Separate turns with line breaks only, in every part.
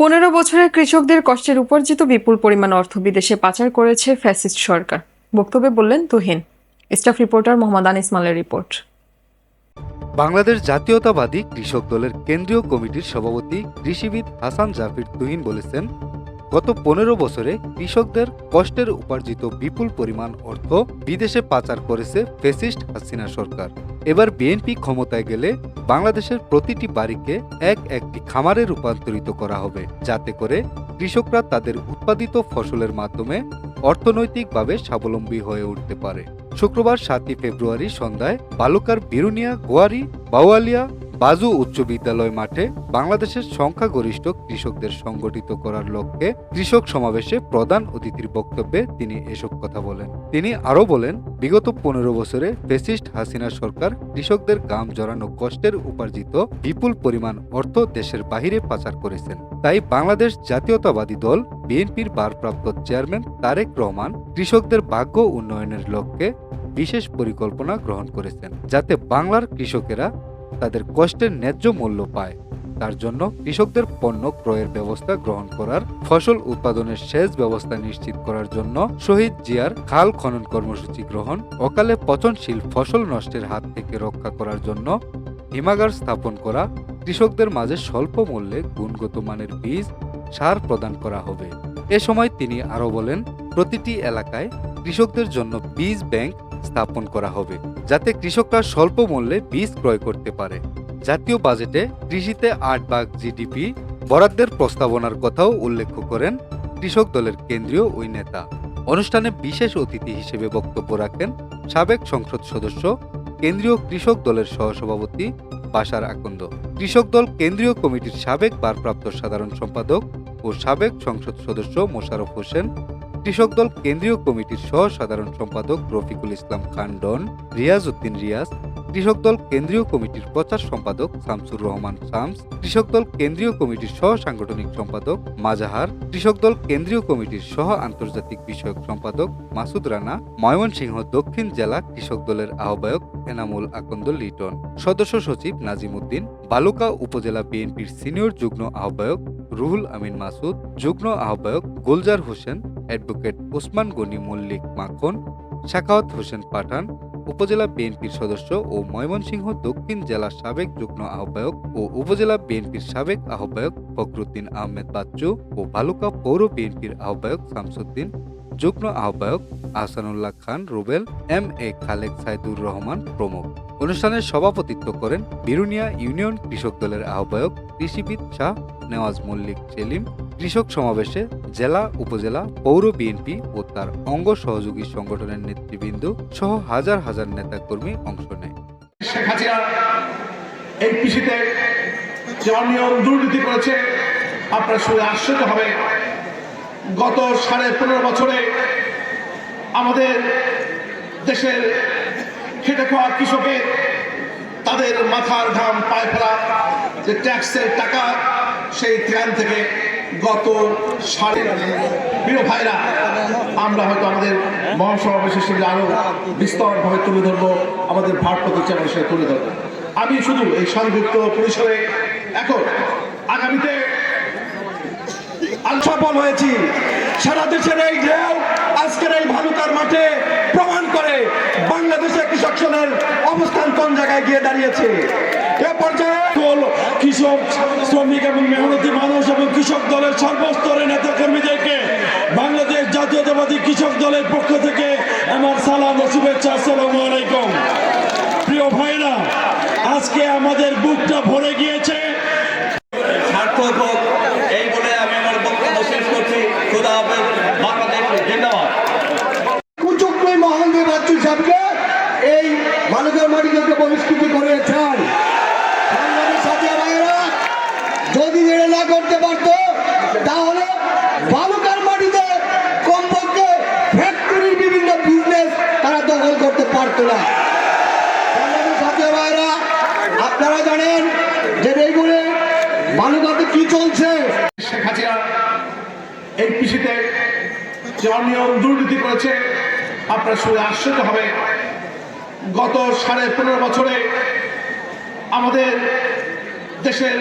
পনেরো বছরে কৃষকদের কষ্টের উপার্জিত বিপুল পরিমাণ অর্থ বিদেশে পাচার করেছে ফ্যাসিস্ট সরকার। বক্তব্যে বললেন তুহিন। স্টাফ রিপোর্টার মোহাম্মদ আনিস মালের রিপোর্ট।
বাংলাদেশ জাতীয়তাবাদী কৃষক দলের কেন্দ্রীয় কমিটির সভাপতি কৃষিবিদ হাসান জাফির তুহিন বলেছেন, গত পনেরো বছরে কৃষকদের কষ্টের উপার্জিত বিপুল পরিমাণ অর্থ বিদেশে পাচার করেছে ফেসিস্ট হাসিনা সরকার। এবার বিএনপি ক্ষমতায় গেলে বাংলাদেশের প্রতিটি বাড়িকে এক একটি খামারে রূপান্তরিত করা হবে, যাতে করে কৃষকরা তাদের উৎপাদিত ফসলের মাধ্যমে অর্থনৈতিকভাবে স্বাবলম্বী হয়ে উঠতে পারে। শুক্রবার সাতই ফেব্রুয়ারি সন্ধ্যায় বালুকার বিরুনিয়া গোয়ারি, বাওয়ালিয়া বাজু উচ্চ বিদ্যালয় মাঠে বাংলাদেশের সংখ্যাগরিষ্ঠ কৃষকদের সংগঠিত করার লক্ষ্যে কৃষক সমাবেশে প্রধান অতিথির বক্তব্যে তিনি এসব কথা বলেন। তিনি আরও বলেন, বিগত পনেরো বছরে ফেসিস্ট হাসিনা সরকার কৃষকদের গাম জড়ানো কষ্টের উপার্জিত বিপুল পরিমাণ অর্থ দেশের বাহিরে পাচার করেছেন। তাই বাংলাদেশ জাতীয়তাবাদী দল, বিএনপির ভারপ্রাপ্ত চেয়ারম্যান তারেক রহমান কৃষকদের ভাগ্য উন্নয়নের লক্ষ্যে বিশেষ পরিকল্পনা গ্রহণ করেছেন, যাতে বাংলার কৃষকেরা তাদের কষ্টের ন্যায্য মূল্য পায়। তার জন্য কৃষকদের পণ্য ক্রয়ের ব্যবস্থা গ্রহণ করার, ফসল উৎপাদনের সেচ ব্যবস্থা নিশ্চিত করার জন্য শহীদ জিয়ার খাল খনন কর্মসূচি গ্রহণ, অকালে পচনশীল ফসল নষ্টের হাত থেকে রক্ষা করার জন্য হিমাগার স্থাপন করা, কৃষকদের মাঝে স্বল্প মূল্যে গুণগত মানের বীজ সার প্রদান করা হবে। এ সময় তিনি আরও বলেন, প্রতিটি এলাকায় কৃষকদের জন্য বীজ ব্যাংক স্থাপন করা হবে, যাতে কৃষকরা স্বল্প মূল্যে বীজ ক্রয় করতে পারে। জাতীয় বাজেটে কৃষিতে আট ভাগ জিডিপি বরাদ্দের প্রস্তাবনার কথাও উল্লেখ করেন কৃষক দলের কেন্দ্রীয় ওই নেতা। অনুষ্ঠানে বিশেষ অতিথি হিসেবে বক্তব্য রাখেন সাবেক সংসদ সদস্য, কেন্দ্রীয় কৃষক দলের সহসভাপতি বাসার আকন্দ। কৃষক দল কেন্দ্রীয় কমিটির সাবেক ভারপ্রাপ্ত সাধারণ সম্পাদক ও সাবেক সংসদ সদস্য মোশারফ হোসেন কৃষক দল কেন্দ্রীয় কমিটির সহ সাধারণ সম্পাদক রফিকুল ইসলাম খান ডন রিয়াজ উদ্দিন রিয়াজ, কৃষক দল কেন্দ্রীয় কমিটির প্রচার সম্পাদক শামসুর রহমান শামস, কৃষক দল কেন্দ্রীয় কমিটির সহ সাংগঠনিক সম্পাদক মাজাহার, কৃষক দল কেন্দ্রীয় কমিটির সহ আন্তর্জাতিক বিষয়ক সম্পাদক মাসুদ রানা, ময়মনসিংহ দক্ষিণ জেলা কৃষক দলের আহ্বায়ক এনামুল আকন্দ লিটন, সদস্য সচিব নাজিম উদ্দিন, বালুকা উপজেলা বিএনপির সিনিয়র যুগ্ম আহ্বায়ক রুহুল আমিন মাসুদ, যুগ্ম আহ্বায়ক গুলজার হোসেন অ্যাডভোকেট ওসমান গনি মল্লিক মাখন, শাখাওয়াত হোসেন পাঠান, উপজেলা বিএনপির সদস্য ও ময়মনসিংহ দক্ষিণ জেলা সাবেক যুগ্ম আহ্বায়ক ও উপজেলা বিএনপির সাবেক আহ্বায়ক ফখরুদ্দিন আহমেদ বাচ্চু ও ভালুকা পৌর বিএনপির আহ্বায়ক শামসুদ্দিন, যুগ্ম আহ্বায়ক আহসানুল্লাহ খান, রুবেল, এম এ খালেক সাইদুর রহমান প্রমুখ। অনুষ্ঠানে সভাপতিত্ব করেন বিরুনিয়া ইউনিয়ন কৃষক দলের আহ্বায়ক কৃষিবিদ শাহ নেওয়াজ মল্লিক সেলিম কৃষক সমাবেশে জেলা, উপজেলা, পৌর বিএনপি ও তার অঙ্গ সহযোগী সংগঠনের নেতৃবৃন্দ সহ হাজার হাজার নেতাকর্মী অংশ নেয়।
দুর্নীতি করেছে, আপনার শুনে আশ্চর্য হবে গত সাড়ে পনেরো বছরে আমাদের দেশের খেটে খাওয়া কৃষকের তাদের মাথার ঘাম পায়ে ফেলা, যে ট্যাক্সের টাকা সেই ত্রাণ থেকে গত সাড়ে প্রিয় ভাইরা, আমরা হয়তো আমাদের মহাসমাবেশের সঙ্গে আরও বিস্তরভাবে তুলে ধরবো, আমাদের ভারপ্রাপ্ত চ্যানেল সঙ্গে তুলে ধরবো। আমি শুধু এই সংযুক্ত পরিসরে এখন আগামীতে
সফল হয়েছি। সারা দেশের এই ঢেউ আজকের এই ভালুকার মাঠে প্রমাণ করে বাংলাদেশের কৃষক সনের অবস্থান কোন জায়গায় গিয়ে দাঁড়িয়েছে? এ পর্যায়ে
কৃষক শ্রমিক এবং মেহনতি মানুষ এবং কৃষক দলের সর্বস্তরের নেতা কর্মীদেরকে বাংলাদেশ জাতীয়তাবাদী কৃষক দলের পক্ষ থেকে আমার সালাম ও শুভেচ্ছা আসসালামু আলাইকুম। প্রিয় ভাইরা আজকে আমাদের বুকটা ভরে গিয়েছে।
সার্থক এই বলে আমি আমার বক্তব্য শেষ করছি। খুদা হাফেজ।
করতে পারতো না বাংলাদেশ আপনারা জানেন যে এইগুলো বালুকাতে কি চলছে?
শেখ হাসিনা এই কৃষিতে যে অনিয়ম দুর্নীতি করেছে। আপনার শুনে আশ্চর্য হবে। গত সাড়ে পনেরো বছরে আমাদের দেশের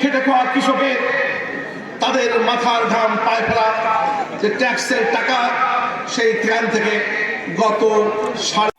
খেটে খাওয়া কৃষকের তাদের মাথার ঘাম পায়ে ফেলা যে ট্যাক্সের টাকা সেই ট্রেন থেকে গত সাড়ে